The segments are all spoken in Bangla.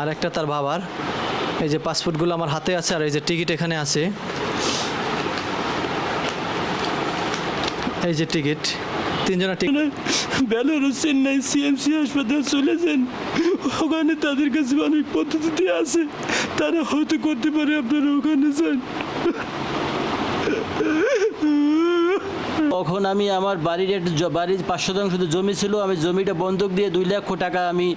আর একটা তার বাবার। এই যে পাসপোর্টগুলো আমার হাতে আছে আর এই যে টিকিট এখানে আছে। এই যে টিকিট। তিনজনের টিকিট। বেলারুস চেন্নাই সিএমসি হাসপাতাল চলেছেন ওখানে তাদের কাছে অনেক পদ্ধতি আছে। তারা হয়তো করতে পারে আপনারা ওখানে যান। তখন আমি আমার বাড়ির একটা বাড়ির পাঁচ শতাংশ জমি ছিল, আমি জমিটা বন্ধক দিয়ে দুই লক্ষ টাকা আমি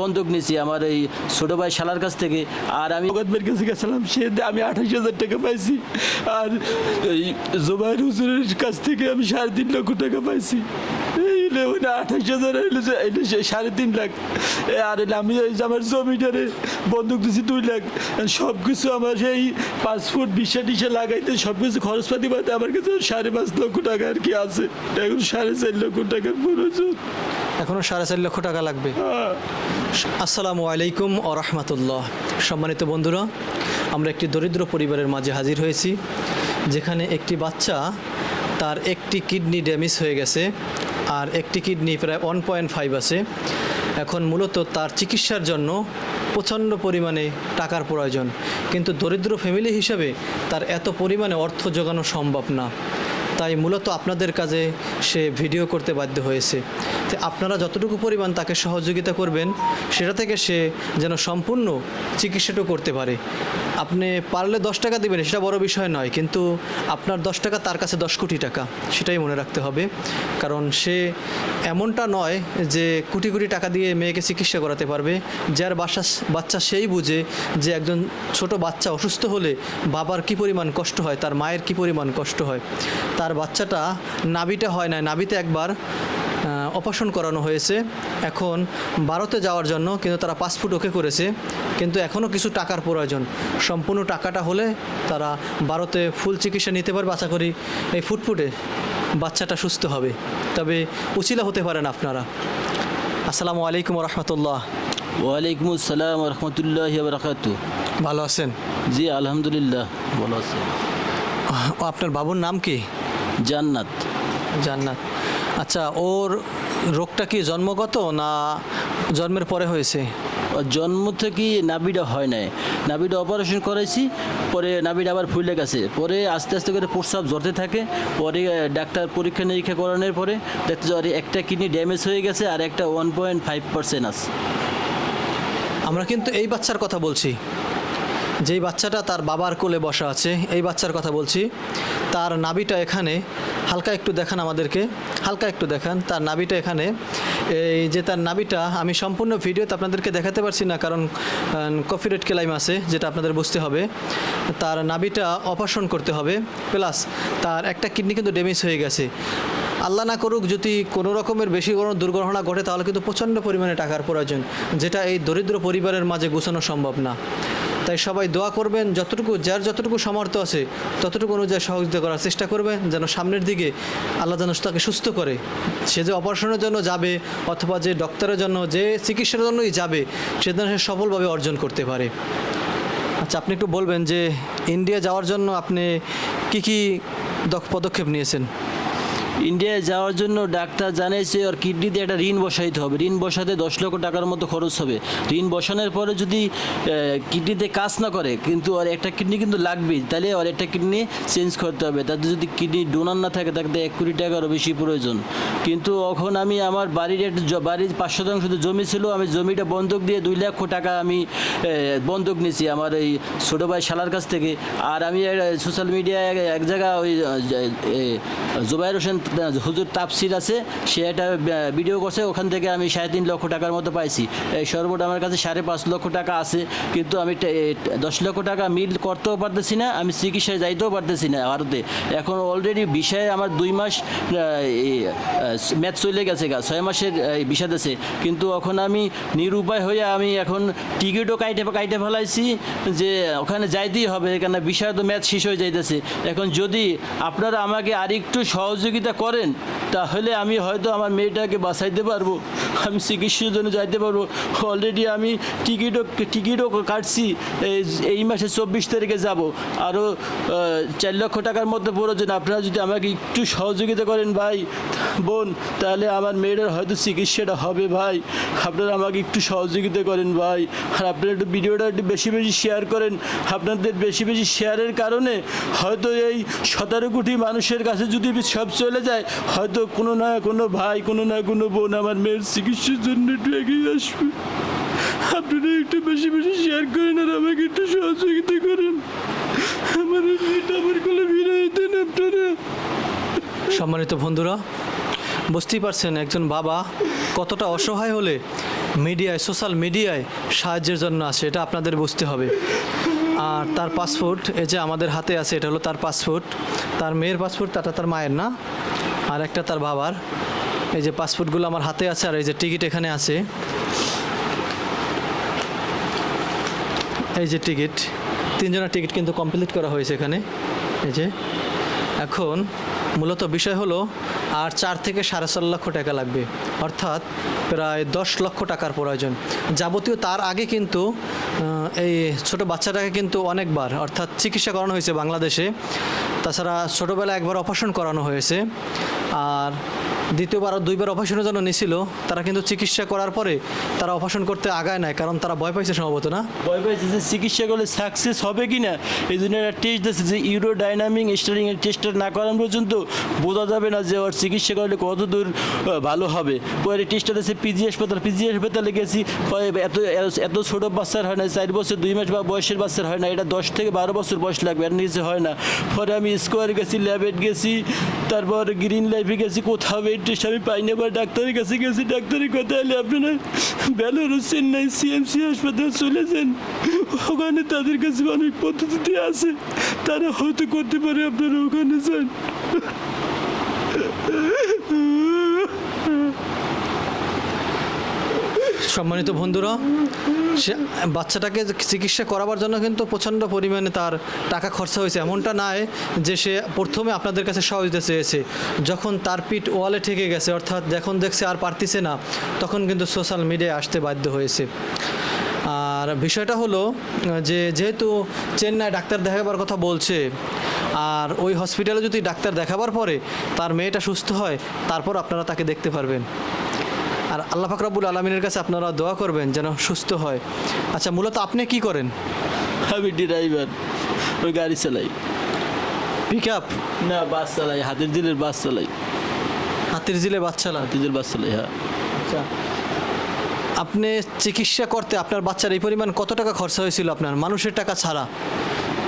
বন্ধক নিয়েছি আমার এই ছোট ভাই শালার কাছ থেকে। আর আমি ভগতবের কাছে গেছিলাম সে আমি আঠাশ হাজার টাকা পাইছি। আর জোবাইর হুজুরের কাছ থেকে আমি সাড়ে তিন লক্ষ টাকা পাইছি। এই হলো ওটা আঠাশ হাজার হইল সাড়ে তিন লাখ। এ আর আমি আমার জমিটারে বন্ধক দিছি দুই লাখ। সব কিছু আমার সেই পাসপোর্ট ভিসা টিসা লাগাইতে সব কিছু খরচপাতি পাতে আমার কাছে সাড়ে পাঁচ লক্ষ টাকা আর কি আছে। এখন সাড়ে চার লক্ষ টাকার প্রয়োজন এখনও সাড়ে চার লক্ষ টাকা লাগবে। হ্যাঁ। আসসালামু আলাইকুম ও রহমতুল্লাহ। সম্মানিত বন্ধুরা আমরা একটি দরিদ্র পরিবারের মাঝে হাজির হয়েছি যেখানে একটি বাচ্চা তার একটি কিডনি ড্যামেজ হয়ে গেছে। আর একটি কিডনি প্রায় ওয়ান পয়েন্ট ফাইভ আছে। এখন মূলত তার চিকিৎসার জন্য প্রচণ্ড পরিমাণে টাকার প্রয়োজন। কিন্তু দরিদ্র ফ্যামিলি হিসাবে তার এত পরিমাণে অর্থ জোগানো সম্ভব না। তাই মূলত আপনাদের কাজে সে ভিডিও করতে বাধ্য হয়েছে। তো আপনারা যতটুকু পরিমাণ তাকে সহযোগিতা করবেন, সেটা থেকে সে যেন সম্পূর্ণ চিকিৎসাটাও করতে পারে। আপনি পারলে দশ টাকা দেবেন, সেটা বড় বিষয় নয়, কিন্তু আপনার দশ টাকা তার কাছে দশ কোটি টাকা, সেটাই মনে রাখতে হবে। কারণ সে এমনটা নয় যে কোটি কোটি টাকা দিয়ে মেয়েকে চিকিৎসা করাতে পারবে, যার বাসা, বাচ্চা সেই বুঝে যে একজন ছোট বাচ্চা অসুস্থ হলে বাবার কি পরিমাণ কষ্ট হয়, তার মায়ের কি পরিমাণ কষ্ট হয়। তার বাচ্চাটা নাভিটা হয় না নাবিতে একবার অপারেশন করানো হয়েছে। এখন ভারতে যাওয়ার জন্য কিন্তু তারা পাসপোর্ট ওকে করেছে কিন্তু এখনও কিছু টাকার প্রয়োজন। সম্পূর্ণ টাকাটা হলে তারা ভারতে ফুল চিকিৎসা নিতে পারবে আশা করি। এই ফুটফুটে বাচ্চাটা সুস্থ হবে। তবে উচিলা হতে পারেন আপনারা। আসসালামু আলাইকুম রহমতুল্লাহ ওয়ালাইকুম আসসালাম রহমতুল্লাহ বরকাতু ভালো আছেন? জি আলহামদুলিল্লাহ ভালো আছে। ও, আপনার বাবুর নাম কি? জান্নাত। জান্নাত। আচ্ছা ওর রোগটা কি জন্মগত না জন্মের পরে হয়েছে? জন্ম থেকেই নাভিটা হয় নাই। নাভিটা অপারেশন করাইছি পরে নাভিটা আবার ফুলে গেছে। পরে আস্তে আস্তে করে প্রস্রাব জ্বরতে থাকে পরে ডাক্তার পরীক্ষা নিরীক্ষা করানোর পরে দেখতে যাওয়ার একটা কিডনি ড্যামেজ হয়ে গেছে আর একটা ওয়ান পয়েন্ট ফাইভ পার্সেন্ট আছে। আমরা কিন্তু এই বাচ্চার কথা বলছি। যেই বাচ্চাটা তার বাবার কোলে বসা আছে, এই বাচ্চার কথা বলছি। তার নাভিটা এখানে, হালকা একটু দেখান আমাদেরকে, হালকা একটু দেখান। তার নাভিটা এখানে, এই যে তার নাভিটা, আমি সম্পূর্ণ ভিডিওতে আপনাদেরকে দেখাতে পারছি না, কারণ কপিরাইট ক্লাইম আছে, যেটা আপনাদের বুঝতে হবে। তার নাভিটা অপারেশন করতে হবে, প্লাস তার একটা কিডনি কিন্তু ড্যামেজ হয়ে গেছে। আল্লাহ না করুক, যদি কোনো রকমের বেশি কোনো দুর্ঘটনা ঘটে, তাহলে কিন্তু প্রচণ্ড পরিমাণে টাকার প্রয়োজন, যেটা এই দরিদ্র পরিবারের মাঝে গোছানো সম্ভব না। তাই সবাই দোয়া করবেন, যতটুকু, যার যতটুকু সামর্থ্য আছে, ততটুকু অনুযায়ী সহযোগিতা করার চেষ্টা করবেন, যেন সামনের দিকে আল্লাহ যেন তাকে সুস্থ করে। সে যে অপারেশনের জন্য যাবে, অথবা যে ডক্টরের জন্য, যে চিকিৎসার জন্যই যাবে, সে যেন সে সফলভাবে অর্জন করতে পারে। আচ্ছা আপনি একটু বলবেন যে, ইন্ডিয়া যাওয়ার জন্য আপনি কি কি দক- পদক্ষেপ নিয়েছেন? ইন্ডিয়ায় যাওয়ার জন্য ডাক্তার জানিয়েছে ওর কিডনিতে একটা ঋণ বসাইতে হবে। ঋণ বসাতে দশ লক্ষ টাকার মতো খরচ হবে। ঋণ বসানোর পরে যদি কিডনিতে কাজ না করে, কিন্তু ওর একটা কিডনি কিন্তু লাগবেই, তাহলে ওর একটা কিডনি চেঞ্জ করতে হবে। তাদের যদি কিডনি ডোনার না থাকে তাকে এক কোটি টাকারও বেশি প্রয়োজন। কিন্তু এখন আমি আমার বাড়ির একটা বাড়ির পাঁচ শতাংশ জমি ছিল, আমি জমিটা বন্ধক দিয়ে দুই লক্ষ টাকা আমি বন্ধক নিয়েছি আমার এই ছোটো ভাই শালার কাছ থেকে। আর আমি সোশ্যাল মিডিয়ায় এক জায়গা ওই জুবাইর হোসেন হুজুর তাপসির আছে, সে একটা ভিডিও করছে, ওখান থেকে আমি সাড়ে তিন লক্ষ টাকার মতো পাইছি। এই সর্বটা আমার কাছে সাড়ে পাঁচ লক্ষ টাকা আছে, কিন্তু আমি দশ লক্ষ টাকা মিল করতেও পারতেছি না, আমি চিকিৎসায় যাইতেও পারতেছি না ভারতে। এখন অলরেডি বিষয়ে আমার দুই মাস ম্যাথ চলে গেছে গা, ছয় মাসের বিষাদ আছে। কিন্তু এখন আমি নিরুপায় হয়ে আমি এখন টিকিটও কাইটে কাইটে ফেলাইছি, যে ওখানে যাইতেই হবে এখানে বিষয় তো ম্যাথ শেষ হয়ে যাইতেছে। এখন যদি আপনারা আমাকে আরেকটু সহযোগিতা করেন, তাহলে আমি হয়তো আমার মেয়েটাকে বাঁচাইতে পারব। আমি চিকিৎসার জন্য যাইতে পারব। অলরেডি আমি টিকিটও টিকিটও কাটছি। এই- মাসে চব্বিশ তারিখে যাব। আরও চার লক্ষ টাকার মধ্যে প্রয়োজন। আপনারা যদি আমাকে একটু সহযোগিতা করেন ভাই, বোন, তাহলে আমার মেয়েটার হয়তো চিকিৎসাটা হবে ভাই। আপনারা আমাকে একটু সহযোগিতা করেন ভাই। আর আপনারা একটু ভিডিওটা একটু বেশি বেশি শেয়ার করেন। আপনাদের বেশি বেশি শেয়ারের কারণে হয়তো এই সতেরো কোটি মানুষের কাছে যদি সব চলে যায়। হয়তো কোনো না কোনো ভাই, কোনো না কোনো বোন আমার মেয়ের চিকিৎসার জন্য একটু এগিয়ে আসবে। আপনারা একটু বেশি বেশি শেয়ার করেন আর আমাকে একটু সহযোগিতা করেন। আমার আমার ফিরে দেন আপনারা। সম্মানিত বন্ধুরা, বুঝতেই পারছেন একজন বাবা কতটা অসহায় হলে মিডিয়ায় সোশ্যাল মিডিয়ায় সাহায্যের জন্য আসে, এটা আপনাদের বুঝতে হবে। আর তার পাসপোর্ট এই যে আমাদের হাতে আছে, এটা হলো তার পাসপোর্ট তার মেয়ের পাসপোর্ট তাটা তার মায়ের না? আর একটা তার বাবার। এই যে পাসপোর্টগুলো আমার হাতে আছে আর এই যে টিকিট এখানে আছে। এই যে টিকিট, তিনজনের টিকিট কিন্তু কমপ্লিট করা হয়েছে এখানে। এই যে, এখন মূলত বিষয় হলো আর চার থেকে সাড়ে চার লক্ষ টাকা লাগবে। অর্থাৎ প্রায় দশ লক্ষ টাকার প্রয়োজন। যাবতীয় তার আগে কিন্তু এই ছোট বাচ্চাটাকে কিন্তু অনেকবার, অর্থাৎ চিকিৎসা করানো হয়েছে বাংলাদেশে। তাছাড়া ছোটোবেলায় একবার অপারেশন করানো হয়েছে। আর দ্বিতীয়বার আর দুইবার অপারেশনের জন্য নিছিল। তারা কিন্তু চিকিৎসা করার পরে তারা অপারেশন করতে আগায় নাই, কারণ তারা ভয় পাইছে সম্ভবত, না? ভয় পাইছে যে চিকিৎসা করলে সাকসেস হবে কি না এই জন্য একটা টেস্ট দিচ্ছে যে ইউরো ডাইনামিক স্টারিংয়ের টেস্টটা না করানো পর্যন্ত বোঝা যাবে না যে ওর চিকিৎসা করলে কত দূর ভালো হবে। পরে টেস্টটা দিচ্ছে পিজি হাসপাতাল। পিজি হাসপাতালে গেছি এত এত ছোট বাচ্চার হয় না চার বছর, দুই মাস বা বয়সের বাচ্চার হয় না এটা দশ থেকে বারো বছর বয়স লাগবে, এর নিচে হয় না। পরে আমি স্কোয়ার গেছি ল্যাবেট গেছি, তারপর গ্রিন লাইফে গেছি, কোথাও এই টেস্ট আমি পাই না বা ডাক্তারের কাছে গেছি। ডাক্তারের কথা এলে আপনারা বেলোর চেন্নাই সিএমসি হাসপাতাল চলে যান। ওখানে তাদের কাছে অনেক পদ্ধতিতে আছে। তারা হয়তো করতে পারে আপনারা ওখানে যান। সম্মানিত বন্ধুরা, সে বাচ্চাটাকে চিকিৎসা করাবার জন্য কিন্তু প্রচণ্ড পরিমাণে তার টাকা খরচা হয়েছে। এমনটা নয় যে সে প্রথমে আপনাদের কাছে সহযোগিতা চেয়েছে। যখন তার পিঠ ওয়ালে ঠেকে গেছে, অর্থাৎ যখন দেখছে আর পারতিছে না, তখন কিন্তু সোশ্যাল মিডিয়ায় আসতে বাধ্য হয়েছে। আর বিষয়টা হলো যে, যেহেতু চেন্নাই ডাক্তার দেখাবার কথা বলছে, আর ওই হসপিটালে যদি ডাক্তার দেখাবার পরে তার মেয়েটা সুস্থ হয়, তারপর আপনারা তাকে দেখতে পারবেন। আর আল্লাহ ফাকরাবুল আলমিনের কাছে আপনারা দোয়া করবেন যেন সুস্থ হয়। আচ্ছা মূলত আপনি কি করেন? আমি ড্রাইভার ওই গাড়ি চালাই। পিক আপ না বাস চালাই হাতের দিলের বাস চালাই। হাতির জিলে বাচ্চালা হাতের দিলের বাস চালাই হ্যাঁ। আচ্ছা। আপনি চিকিৎসা করতে আপনার বাচ্চার এই পরিমাণ কত টাকা খরচা হয়েছিল আপনার? মানুষের টাকা ছাড়া।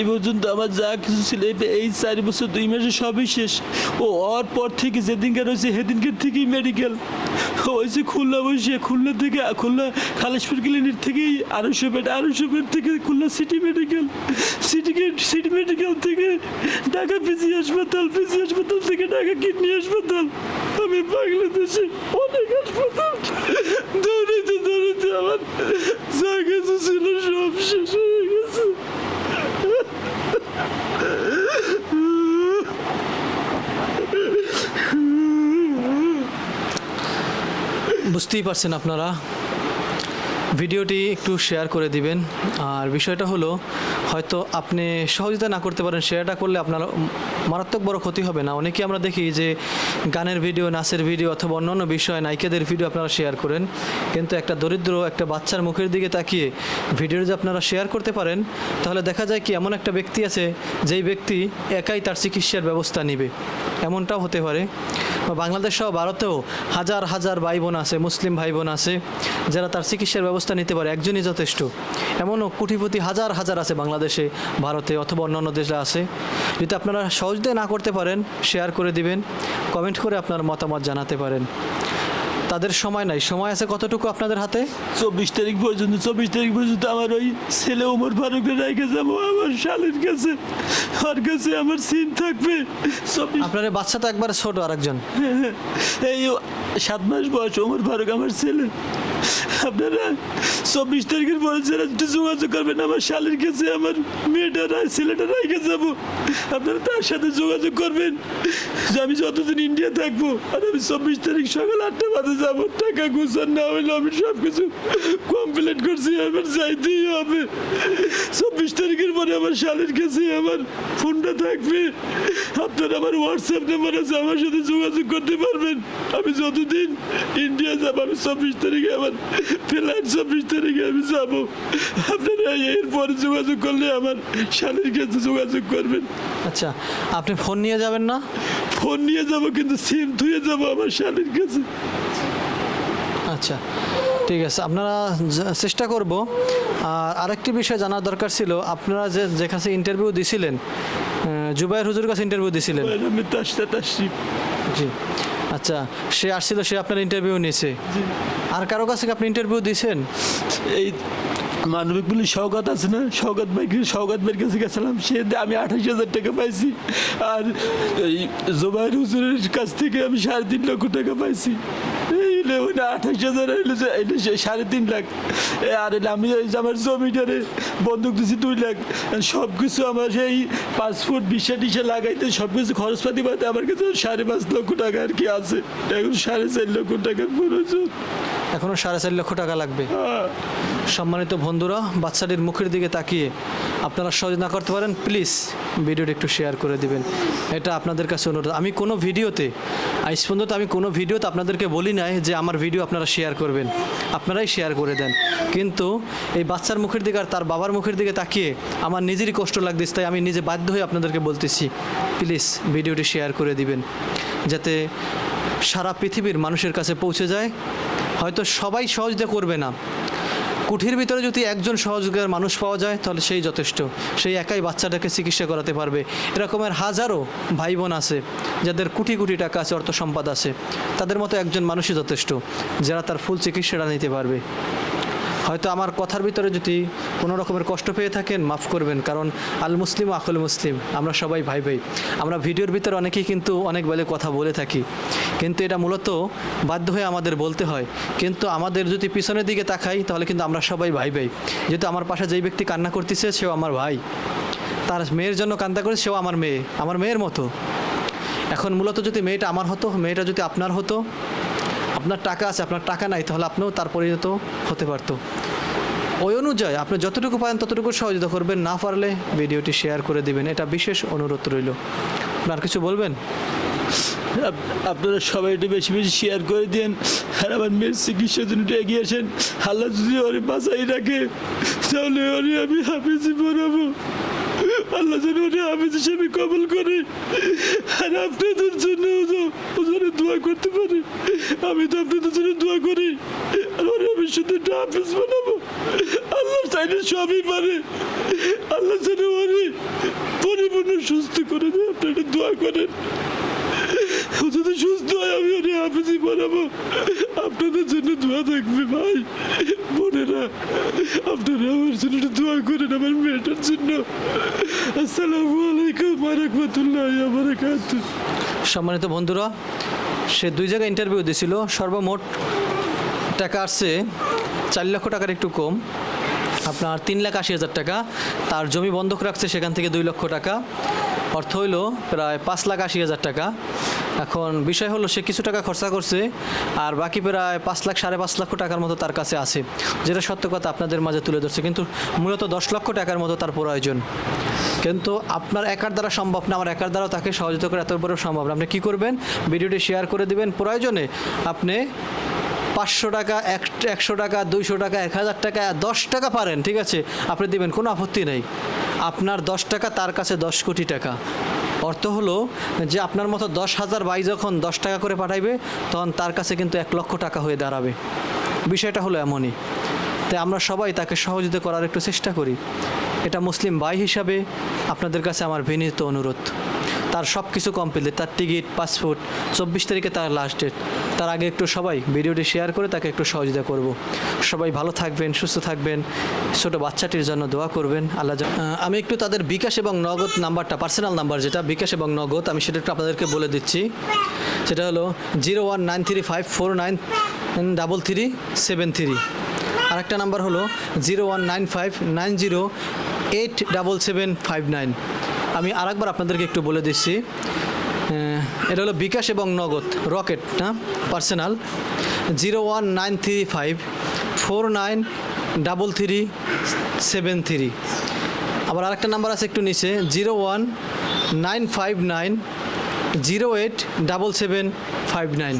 এই পর্যন্ত আমার যা কিছু ছিল এই চার বছর দুই মাসে সবই শেষ। ও ওর পর থেকে যেদিনকার হয়েছে সেদিনকার থেকেই মেডিকেল হয়েছে খুলনা বসে, খুলনা থেকে, খুলনা খালেশপুর ক্লিনিক থেকেই আড়াইশো বেড আড়াইশো বেড থেকে Khulna city medical city city medical থেকে ঢাকা পিজি হাসপাতাল পিজি হাসপাতাল থেকে ঢাকা কিডনি হাসপাতাল। আমি বাংলাদেশে অনেক হাসপাতাল। দৌড়াইতে দৌড়াইতে আমার যা কিছু ছিল, সব শেষ হয়ে গেছে। বুঝতেই পারছেন আপনারা। ভিডিওটি একটু শেয়ার করে দিবেন। আর বিষয়টা হলো, হয়তো আপনি সহযোগিতা না করতে পারেন শেয়ারটা করলে আপনার মারাত্মক বড় ক্ষতি হবে না। অনেকে আমরা দেখি যে গানের ভিডিও নাচের ভিডিও অথবা অন্যান্য বিষয়, নায়িকাদের ভিডিও আপনারা শেয়ার করেন। কিন্তু একটা দরিদ্র, একটা বাচ্চার মুখের দিকে তাকিয়ে ভিডিও যদি আপনারা শেয়ার করতে পারেন, তাহলে দেখা যায় কি এমন একটা ব্যক্তি আছে, যেই ব্যক্তি একাই তার চিকিৎসার ব্যবস্থা নেবে। এমনটাও হতে পারে। বাংলাদেশ সহ ভারতেও হাজার হাজার ভাই বোন আছে, মুসলিম ভাই বোন আছে, যারা তার চিকিৎসার ব্যবস্থা নিতে পারে, একজনই যথেষ্ট। এমনও কোটিপতি হাজার হাজার আছে বাংলাদেশে, ভারতে অথবা অন্যান্য দেশে আছে। যদি আপনারা সহজে না করতে পারেন শেয়ার করে দিবেন কমেন্ট করে আপনার মতামত জানাতে পারেন। তাদের সময় নাই। সময় আছে কতটুকু আপনাদের হাতে? চব্বিশ তারিখ পর্যন্ত চব্বিশ তারিখ পর্যন্ত আমার ওই ছেলে ওমর ফারুকের রেখে যাব আমার শালের কাছে। আর কাছে আমার সিন থাকবে। আপনার বাচ্চা তো একবার ছোট আরেকজন। এই সাত মাস বয়স ওমর ফারুক আমার ছেলে। আপনারা চব্বিশ তারিখের পরে একটু যোগাযোগ করবেন, আমার শালের কাছে, আমার মেয়েটা রায় ছেলেটা রাইকে যাব। আপনারা তার সাথে যোগাযোগ করবেন যে আমি যতদিন ইন্ডিয়া থাকব আর আমি চব্বিশ তারিখ সকাল আটটা বাজে যাব। টাকা গুছান না হইলে আমি সব কিছু কমপ্লিট করছি, আমার যাইতেই হবে। চব্বিশ তারিখের পরে আমার শালের কাছে আমার ফোনটা থাকবে। আপনারা আমার হোয়াটসঅ্যাপ নাম্বার আছে, আমার সাথে যোগাযোগ করতে পারবেন। আমি যতদিন ইন্ডিয়া যাব, আমি চব্বিশ তারিখে আমার ফ্লাইট চব্বিশ তারিখে আমি যাব আপনারা এরপরে যোগাযোগ করলে আমার শালের কাছে যোগাযোগ করবেন আচ্ছা আপনি ফোন নিয়ে যাবেন না? ফোন নিয়ে যাব কিন্তু সিম ধুয়ে যাব আমার শালের কাছে। আচ্ছা ঠিক আছে। আপনারা চেষ্টা করব। আর আরেকটি বিষয় জানার দরকার ছিল। আপনারা যে যে কাছে ইন্টারভিউ দিছিলেন জুবাইর হুজুর কাছে ইন্টারভিউ দিছিলেন। আমি তাসটা তাসি জি। আচ্ছা সে আসছিল সে আপনার ইন্টারভিউ নিয়েছে। আর কারও কাছে আপনি ইন্টারভিউ দিয়েছেন? এই মানবিক বলে সৌগত আছে না? সৌগত ভাইকে সৌগত ভাইয়ের কাছে গেছিলাম সে আমি আঠাশ হাজার টাকা পাইছি। আর এই জোবাইর হুজুরের কাছ থেকে আমি সাড়ে তিন লক্ষ টাকা পাইছি। এই ওই না আঠাশ হাজার সাড়ে তিন লাখ আর আমি আমার জমিটারে বন্দুক দিছি দুই লাখ সব কিছু আমার সেই পাসপোর্ট ভিসা টিসা লাগাইতে সব কিছু খরচপাতি পাতে আমার কাছে সাড়ে পাঁচ লক্ষ টাকা আর কি আছে এখন সাড়ে চার লক্ষ টাকার প্রয়োজন এখনও সাড়ে চার লক্ষ টাকা লাগবে। সম্মানিত বন্ধুরা বাচ্চাটির মুখের দিকে তাকিয়ে আপনারা সহজ না করতে পারেন প্লিজ ভিডিওটি একটু শেয়ার করে দিবেন। এটা আপনাদের কাছে অনুরোধ। আমি কোনো ভিডিওতে আজ পর্যন্ত আমি কোনো ভিডিওতে আপনাদেরকে বলি নাই যে আমার ভিডিও আপনারা শেয়ার করবেন। আপনারাই শেয়ার করে দেন। কিন্তু এই বাচ্চার মুখের দিকে আর তার বাবার মুখের দিকে তাকিয়ে আমার নিজেরই কষ্ট লাগতেছে, তাই আমি নিজে বাধ্য হয়ে আপনাদেরকে বলতেছি প্লিজ ভিডিওটি শেয়ার করে দিবেন। যাতে সারা পৃথিবীর মানুষের কাছে পৌঁছে যায় হয়তো সবাই সহযোগিতা করবে না। কুঠির ভিতরে যদি একজন সহযোগিতার মানুষ পাওয়া যায়, তাহলে সেই যথেষ্ট। সেই একাই বাচ্চাটাকে চিকিৎসা করাতে পারবে। এরকমের হাজারো ভাই বোন আছে, যাদের কোটি কোটি টাকা আছে, অর্থ সম্পদ আছে। তাদের মতো একজন মানুষই যথেষ্ট, যারা তার ফুল চিকিৎসাটা নিতে পারবে। হয়তো আমার কথার ভিতরে যদি কোনো রকমের কষ্ট পেয়ে থাকেন, মাফ করবেন। কারণ আল মুসলিম আকুল মুসলিম, আমরা সবাই ভাই ভাই। আমরা ভিডিওর ভিতরে অনেকেই কিন্তু অনেক বেলে কথা বলে থাকি। কিন্তু এটা মূলত বাধ্য হয়ে আমাদের বলতে হয়। কিন্তু আমাদের যদি পিছনের দিকে তাকাই, তাহলে কিন্তু আমরা সবাই ভাই ভাই। যেহেতু আমার পাশে যেই ব্যক্তি কান্না করতেছে, সেও আমার ভাই। তার মেয়ের জন্য কান্না করে, সেও আমার মেয়ে, আমার মেয়ের মতো। এখন মূলত যদি মেয়েটা আমার হতো, মেয়েটা যদি আপনার হতো আপনার টাকা আছে, আপনার টাকা নাই, তাহলে আপনিও তার পরিণত হতে পারতো। ওই অনুযায়ী আপনি যতটুকু পারেন ততটুকু সহযোগিতা করবেন, না পারলে ভিডিওটি শেয়ার করে দিবেন। এটা বিশেষ অনুরোধ রইল। আপনার কিছু বলবেন? আপ- আপনারা সবাই একটু বেশি বেশি শেয়ার করে দিন আর আমার মেয়ের চিকিৎসার জন্য একটু এগিয়ে আসেন। আল্লাহ যদি ওরে বাঁচাই রাখে, তাহলে ওরে আমি হাফিজি পড়াবো। আল্লাহ যেন উনি হাফিজ হিসেবে কবল করে। আর আপনাদের জন্য ওজনে দোয়া করতে পারে। আমি তো আপনাদের জন্য দোয়া করি। আর আমি শুধু হাফিজ বানাবো। আল্লাহ চাইলে সবই পারে। আল্লাহ যেন উনি পরিপূর্ণ সুস্থ করে দেয়। আপনারা দোয়া করেন। ও সুস্থ হয় আমি ওরে হাফিজি বানাবো। আপনাদের জন্য দোয়া থাকবে, ভাই। বোনেরা, আপনারা আমার জন্য দোয়া করেন আমার মেয়েটার জন্য। আসসালামু আলাইকুম রহমতুল্লাহ বারাকাত সম্মানিত বন্ধুরা, সে দুই জায়গায় ইন্টারভিউ দিছিল। সর্বমোট টাকা আসছে চার লক্ষ টাকার একটু কম। আপনার তিন লাখ আশি হাজার টাকা। তার জমি বন্ধক রাখছে সেখান থেকে দুই লক্ষ টাকা। অর্থ হইল প্রায় পাঁচ লাখ আশি হাজার টাকা। এখন বিষয় হলো সে কিছু টাকা খরচা করছে, আর বাকি প্রায় পাঁচ লাখ, সাড়ে পাঁচ লক্ষ টাকার মতো তার কাছে আছে, যেটা সত্য কথা আপনাদের মাঝে তুলে ধরছে, কিন্তু মূলত দশ লক্ষ টাকার মতো তার প্রয়োজন। কিন্তু আপনার একার দ্বারা সম্ভব না, আমার একার দ্বারাও তাকে সহযোগিতা করে এত বড় সম্ভব না। আপনি কী করবেন? ভিডিওটি শেয়ার করে দিবেন। প্রয়োজনে আপনি পাঁচশো টাকা, এক, একশো টাকা, দুইশো টাকা, এক হাজার টাকা, দশ টাকা পারেন, ঠিক আছে? আপনি দিবেন, কোনো আপত্তি নেই। আপনার দশ টাকা, তার কাছে দশ কোটি টাকা। অর্থ হলো যে আপনার মতো দশ হাজার বাই যখন দশ টাকা করে পাঠাইবে, তখন তার কাছে কিন্তু এক লক্ষ টাকা হয়ে দাঁড়াবে। বিষয়টা হলো এমনই। তাই আমরা সবাই তাকে সহযোগিতা করার একটু চেষ্টা করি। এটা মুসলিম ভাই হিসাবে আপনাদের কাছে আমার বিনীত অনুরোধ। তার সব কিছু কমপ্লিট তার টিকিট পাসপোর্ট চব্বিশ তারিখে তার লাস্ট ডেট তার আগে একটু সবাই ভিডিওটি শেয়ার করে তাকে একটু সহযোগিতা করব। সবাই ভালো থাকবেন, সুস্থ থাকবেন, ছোট বাচ্চাটির জন্য দোয়া করবেন। আল্লাহ আমি একটু তাদের বিকাশ এবং নগদ নাম্বারটা পার্সোনাল নাম্বার যেটা, বিকাশ এবং নগদ, আমি সেটা একটু আপনাদেরকে বলে দিচ্ছি। সেটা হলো zero one nine three five four nine double three seven three আরেকটা নাম্বার হলো zero one nine five nine zero eight double seven five nine আমি আরেকবার আপনাদেরকে একটু বলে দিচ্ছি। এটা হলো বিকাশ এবং নগদ, রকেট, না? Personal. Zero one nine three five, four nine double three seven three. আবার আরেকটা নাম্বার আছে একটু নিচে, zero one nine five nine zero eight double seven five nine.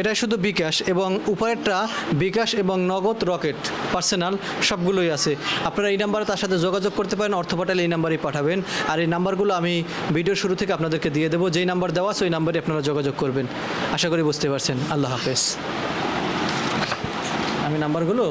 এটা শুধু বিকাশ এবং উপরেরটা বিকাশ এবং নগদ রকেট, পার্সোনাল, সবগুলোই আছে। আপনারা এই নাম্বারে তার সাথে যোগাযোগ করতে পারেন অর্থ পাঠালে এই নাম্বারেই পাঠাবেন। আর এই নাম্বারগুলো আমি ভিডিও শুরু থেকে আপনাদেরকে দিয়ে দেবো। যেই নাম্বার দেওয়া আছে ওই নাম্বারে আপনারা যোগাযোগ করবেন। আশা করি বুঝতে পারছেন। আল্লাহ হাফেজ। আমি নাম্বারগুলো